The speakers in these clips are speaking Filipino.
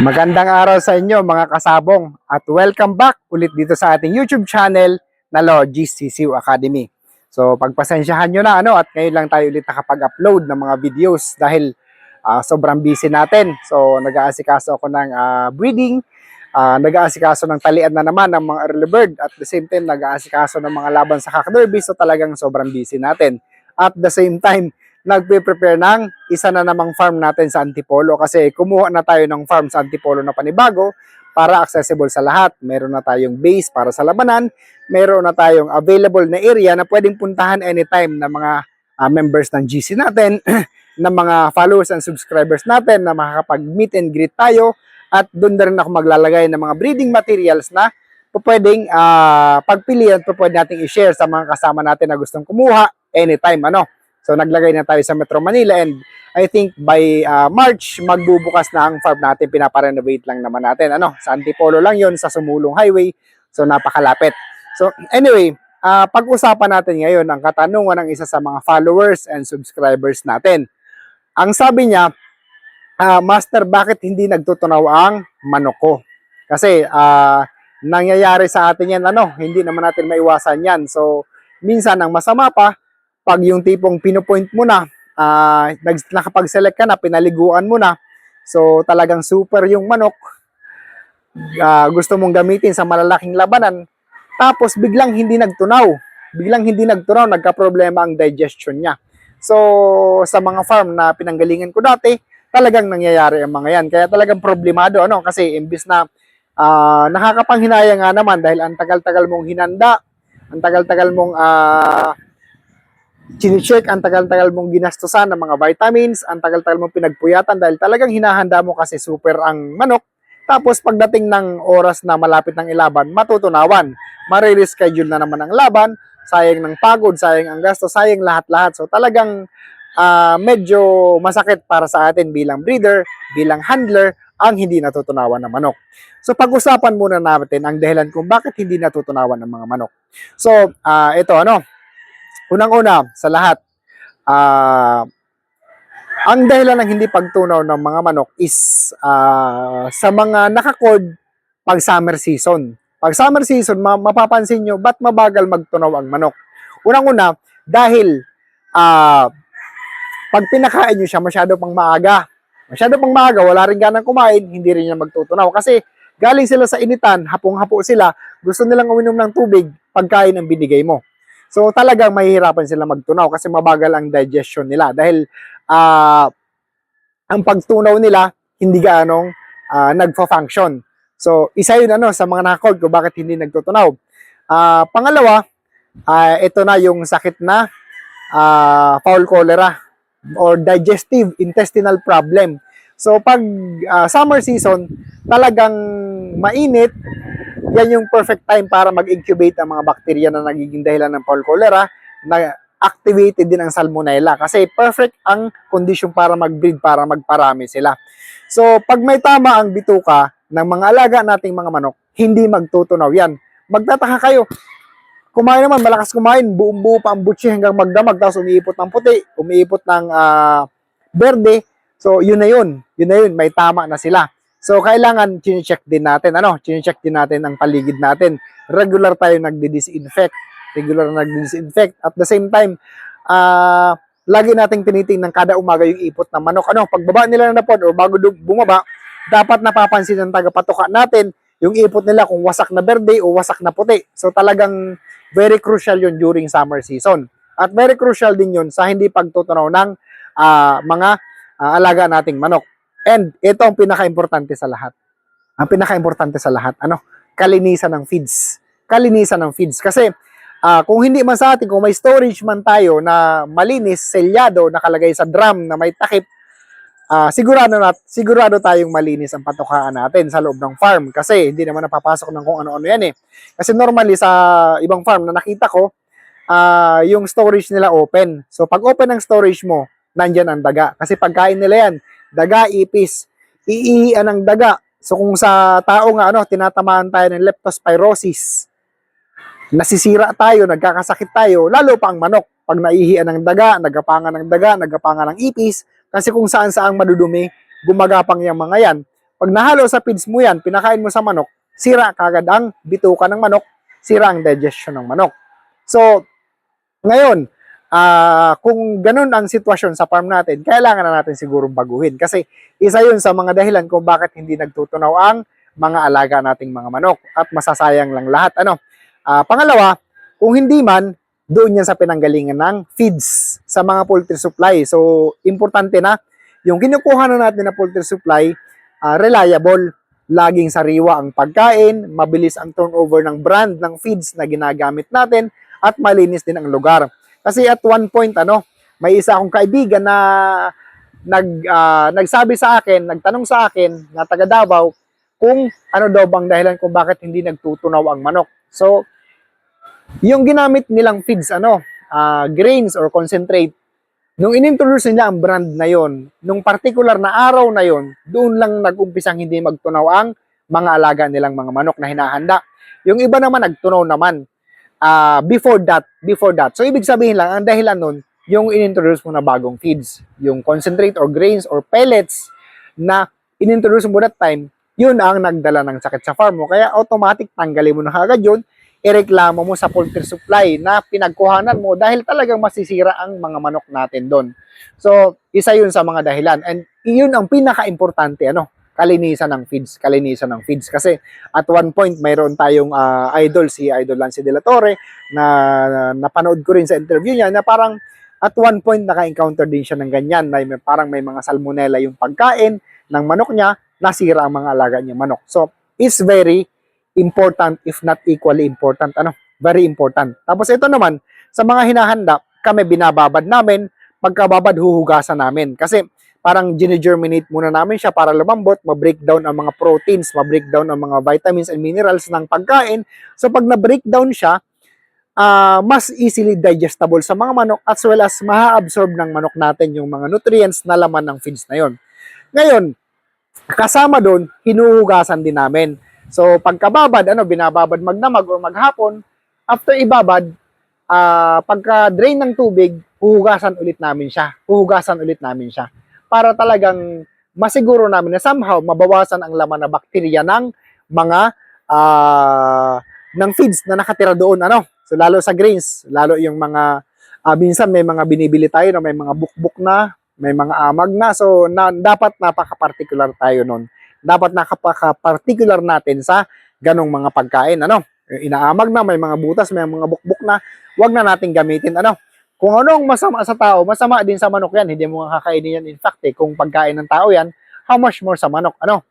Magandang araw sa inyo mga kasabong at welcome back ulit dito sa ating YouTube channel na Logis Academy. So pagpasensyahan nyo na ano at ngayon lang tayo ulit nakapag-upload ng mga videos dahil ah, sobrang busy natin. So nag-aasikaso ako ng ah, breeding, ah, nag-aasikaso ng talian na naman ng mga early bird at the same time nag-aasikaso ng mga laban sa cock derby so talagang sobrang busy natin. At the same time, nagpe-prepare ng isa na namang farm natin sa Antipolo kasi kumuha na tayo ng farm sa Antipolo na panibago para accessible sa lahat. Meron na tayong base para sa labanan, meron na tayong available na area na pwedeng puntahan anytime ng mga ah, members ng GC natin, ng mga followers and subscribers natin na makakapag-meet and greet tayo at doon na rin ako maglalagay ng mga breeding materials na pwedeng ah, pagpilian at pwede nating i-share sa mga kasama natin na gustong kumuha anytime ano. So naglagay na tayo sa Metro Manila and I think by uh, March magbubukas na ang farm natin, pinaparenovate lang naman natin. Ano, sa Antipolo lang 'yon sa Sumulong Highway. So napakalapit. So anyway, uh, pag-usapan natin ngayon ang katanungan ng isa sa mga followers and subscribers natin. Ang sabi niya, ah, Master, bakit hindi nagtutunaw ang manok ko? Kasi uh, nangyayari sa atin yan, ano, hindi naman natin maiwasan yan. So, minsan ang masama pa, pag yung tipong pinupoint mo na, nag- nakapag-select ka na, pinaliguan mo na, so talagang super yung manok, ah, gusto mong gamitin sa malalaking labanan, tapos biglang hindi nagtunaw, biglang hindi nagtunaw, nagka-problema ang digestion niya. So, sa mga farm na pinanggalingan ko dati, talagang nangyayari ang mga yan. Kaya talagang problemado, ano, kasi imbis na ah, nakakapanghinaya nga naman dahil ang tagal-tagal mong hinanda, ang tagal-tagal mong ah, chine-check, ang tagal-tagal mong ginastusan ng mga vitamins, ang tagal-tagal mong pinagpuyatan dahil talagang hinahanda mo kasi super ang manok. Tapos pagdating ng oras na malapit ng ilaban, matutunawan. Marireschedule na naman ang laban, sayang ng pagod, sayang ang gasto, sayang lahat-lahat. So talagang ah, medyo masakit para sa atin bilang breeder, bilang handler, ang hindi natutunawan ng manok. So pag-usapan muna natin ang dahilan kung bakit hindi natutunawan ng mga manok. So ah, ito ano, Unang-una sa lahat, ah ang dahilan ng hindi pagtunaw ng mga manok is ah, sa mga nakacord pag summer season. Pag summer season, ma- mapapansin nyo, ba't mabagal magtunaw ang manok? Unang-una, dahil ah pag pinakain nyo siya, masyado pang maaga. Masyado pang maaga, wala rin ganang kumain, hindi rin niya magtutunaw. Kasi galing sila sa initan, hapong-hapo sila, gusto nilang uminom ng tubig, pagkain ang binigay mo. So talagang mahihirapan sila magtunaw kasi mabagal ang digestion nila dahil ah ang pagtunaw nila hindi gaanong ah, nagfa-function. So isa yun ano sa mga nakacord ko bakit hindi nagtutunaw. Ah, pangalawa, ah, ito na yung sakit na ah, foul cholera or digestive intestinal problem. So pag ah, summer season, talagang mainit, yan yung perfect time para mag-incubate ang mga bakterya na nagiging dahilan ng foul cholera na activated din ang salmonella kasi perfect ang condition para mag-breed, para magparami sila. So, pag may tama ang bituka ng mga alaga nating mga manok, hindi magtutunaw yan. Magtataka kayo, kumain naman, malakas kumain, buong buo pa ang butsi hanggang magdamag, tapos umiipot ng puti, umiipot ng ah, berde, so yun na yun, yun na yun, may tama na sila. So, kailangan chine-check din natin, ano, chine-check din natin ang paligid natin. Regular tayo nagdi-disinfect, regular na nagdi-disinfect. At the same time, ah, lagi nating tinitingnan kada umaga yung ipot ng manok. Ano, pagbaba nila ng napod o bago bumaba, dapat napapansin ng tagapatuka natin yung ipot nila kung wasak na berde o wasak na puti. So, talagang very crucial yun during summer season. At very crucial din yun sa hindi pagtutunaw ng ah, mga ah, alaga nating manok. And ito ang pinaka-importante sa lahat. Ang pinaka-importante sa lahat, ano? Kalinisan ng feeds. Kalinisan ng feeds. Kasi ah, kung hindi man sa atin, kung may storage man tayo na malinis, selyado, nakalagay sa drum na may takip, ah, sigurado na sigurado tayong malinis ang patukaan natin sa loob ng farm kasi hindi naman napapasok ng kung ano-ano yan eh. Kasi normally sa ibang farm na nakita ko, ah, yung storage nila open. So pag open ang storage mo, nandyan ang daga. Kasi pagkain nila yan, daga, ipis, iihian ng daga. So kung sa tao nga ano, tinatamaan tayo ng leptospirosis, nasisira tayo, nagkakasakit tayo, lalo pa ang manok. Pag naihian ng daga, nagapangan ng daga, nagapangan ng ipis, kasi kung saan saang madudumi, gumagapang yung mga yan. Pag nahalo sa feeds mo yan, pinakain mo sa manok, sira kagad ang bituka ng manok, sira ang digestion ng manok. So, ngayon, ah kung ganun ang sitwasyon sa farm natin, kailangan na natin sigurong baguhin. Kasi isa yun sa mga dahilan kung bakit hindi nagtutunaw ang mga alaga nating mga manok at masasayang lang lahat. Ano? Ah, pangalawa, kung hindi man, doon yan sa pinanggalingan ng feeds sa mga poultry supply. So, importante na yung kinukuha na natin na poultry supply, ah, reliable, laging sariwa ang pagkain, mabilis ang turnover ng brand ng feeds na ginagamit natin, at malinis din ang lugar. Kasi at one point, ano, may isa akong kaibigan na nag, ah, nagsabi sa akin, nagtanong sa akin na taga Davao kung ano daw bang dahilan kung bakit hindi nagtutunaw ang manok. So, yung ginamit nilang feeds, ano, ah, grains or concentrate, nung inintroduce nila ang brand na yon, nung particular na araw na yon, doon lang nag-umpisang hindi magtunaw ang mga alaga nilang mga manok na hinahanda. Yung iba naman nagtunaw naman ah, before that, before that. So ibig sabihin lang ang dahilan nun yung inintroduce mo na bagong feeds, yung concentrate or grains or pellets na inintroduce mo that time, yun ang nagdala ng sakit sa farm mo. Kaya automatic tanggalin mo na agad yun, ireklamo mo sa poultry supply na pinagkuhanan mo dahil talagang masisira ang mga manok natin doon. So, isa yun sa mga dahilan. And yun ang pinaka-importante, ano, kalinisan ng feeds, kalinisan ng feeds. Kasi at one point, mayroon tayong ah, idol, si Idol Lance De La Torre, na, na napanood ko rin sa interview niya, na parang at one point naka-encounter din siya ng ganyan, na may, parang may mga salmonella yung pagkain ng manok niya, nasira ang mga alaga niya manok. So, it's very important, if not equally important. Ano? Very important. Tapos ito naman, sa mga hinahanda, kami binababad namin, pagkababad huhugasan namin. Kasi parang gine-germinate muna namin siya para lumambot, ma-breakdown ang mga proteins, ma-breakdown ang mga vitamins and minerals ng pagkain. So pag na-breakdown siya, ah, mas easily digestible sa mga manok as well as ma-absorb ng manok natin yung mga nutrients na laman ng feeds na yon. Ngayon, kasama doon, hinuhugasan din namin. So pagkababad, ano, binababad magdamag or maghapon, after ibabad, ah, pagka drain ng tubig, huhugasan ulit namin siya. Huhugasan ulit namin siya para talagang masiguro namin na somehow mabawasan ang laman na bakterya ng mga ah, ng feeds na nakatira doon ano? So lalo sa grains lalo yung mga ah, minsan may mga binibili tayo na may mga bukbuk na may mga amag na. So na, dapat napaka-particular tayo noon dapat napaka-particular natin sa ganong mga pagkain ano? Inaamag na may mga butas may mga bukbuk na wag na natin gamitin ano kung anong masama sa tao, masama din sa manok yan. Hindi mo kakainin yan. In fact, eh, kung pagkain ng tao yan, how much more sa manok? Ano?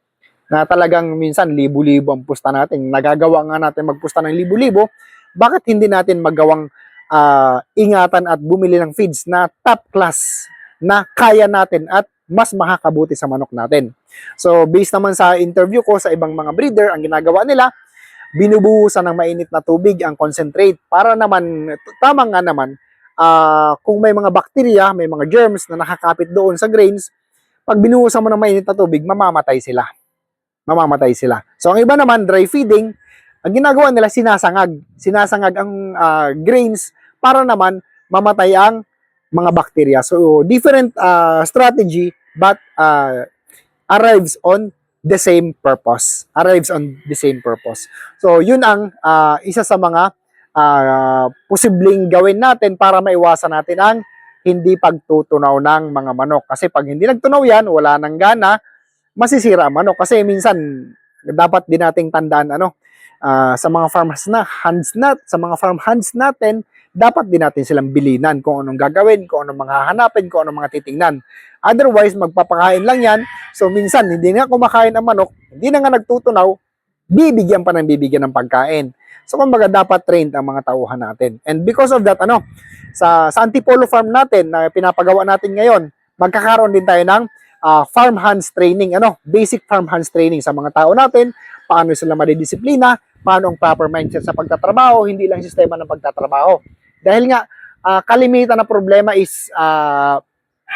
Na talagang minsan libo-libo ang pusta natin. Nagagawa nga natin magpusta ng libo-libo. Bakit hindi natin magawang ah, ingatan at bumili ng feeds na top class na kaya natin at mas makakabuti sa manok natin. So, based naman sa interview ko sa ibang mga breeder, ang ginagawa nila, binubuhusan ng mainit na tubig ang concentrate para naman, tama nga naman, ah, kung may mga bakterya, may mga germs na nakakapit doon sa grains, pag binuhusan mo ng mainit na tubig, mamamatay sila. Mamamatay sila. So, ang iba naman, dry feeding, ang ginagawa nila, sinasangag. Sinasangag ang ah, grains para naman mamatay ang mga bakterya. So, different ah, strategy but ah, arrives on the same purpose. Arrives on the same purpose. So, yun ang ah, isa sa mga ah, posibleng gawin natin para maiwasan natin ang hindi pagtutunaw ng mga manok. Kasi pag hindi nagtunaw yan, wala nang gana, masisira ang manok. Kasi minsan, dapat din nating tandaan, ano, ah, sa mga farm hands na, hands nat, sa mga farm hands natin, dapat din natin silang bilinan kung anong gagawin, kung anong mga hanapin, kung anong mga titingnan. Otherwise, magpapakain lang yan. So, minsan, hindi nga kumakain ang manok, hindi na nga nagtutunaw, bibigyan pa ng bibigyan ng pagkain. So, kumbaga, dapat trained ang mga tauhan natin. And because of that, ano, sa, sa Antipolo farm natin na pinapagawa natin ngayon, magkakaroon din tayo ng ah, farm hands training, ano, basic farm hands training sa mga tao natin, paano sila madidisiplina, paano ang proper mindset sa pagtatrabaho, hindi lang sistema ng pagtatrabaho. Dahil nga, ah, kalimitan na problema is ah,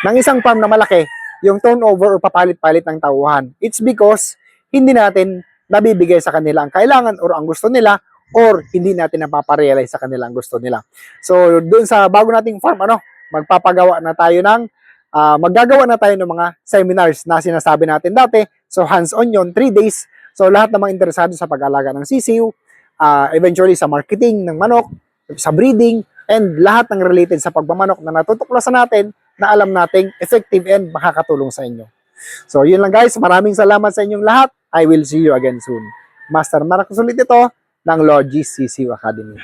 ng isang farm na malaki, yung turnover o papalit-palit ng tauhan. It's because hindi natin nabibigay sa kanila ang kailangan or ang gusto nila or hindi natin napaparealize sa kanila ang gusto nila. So, doon sa bago nating farm, ano, magpapagawa na tayo ng ah, maggagawa na tayo ng mga seminars na sinasabi natin dati. So hands-on yon 3 days. So lahat ng mga interesado sa pag-alaga ng sisiw, ah, eventually sa marketing ng manok, sa breeding, and lahat ng related sa pagmamanok na natutuklasan natin na alam nating effective and makakatulong sa inyo. So yun lang guys, maraming salamat sa inyong lahat. I will see you again soon. Master Marcos ulit ito ng Logis CCU Academy.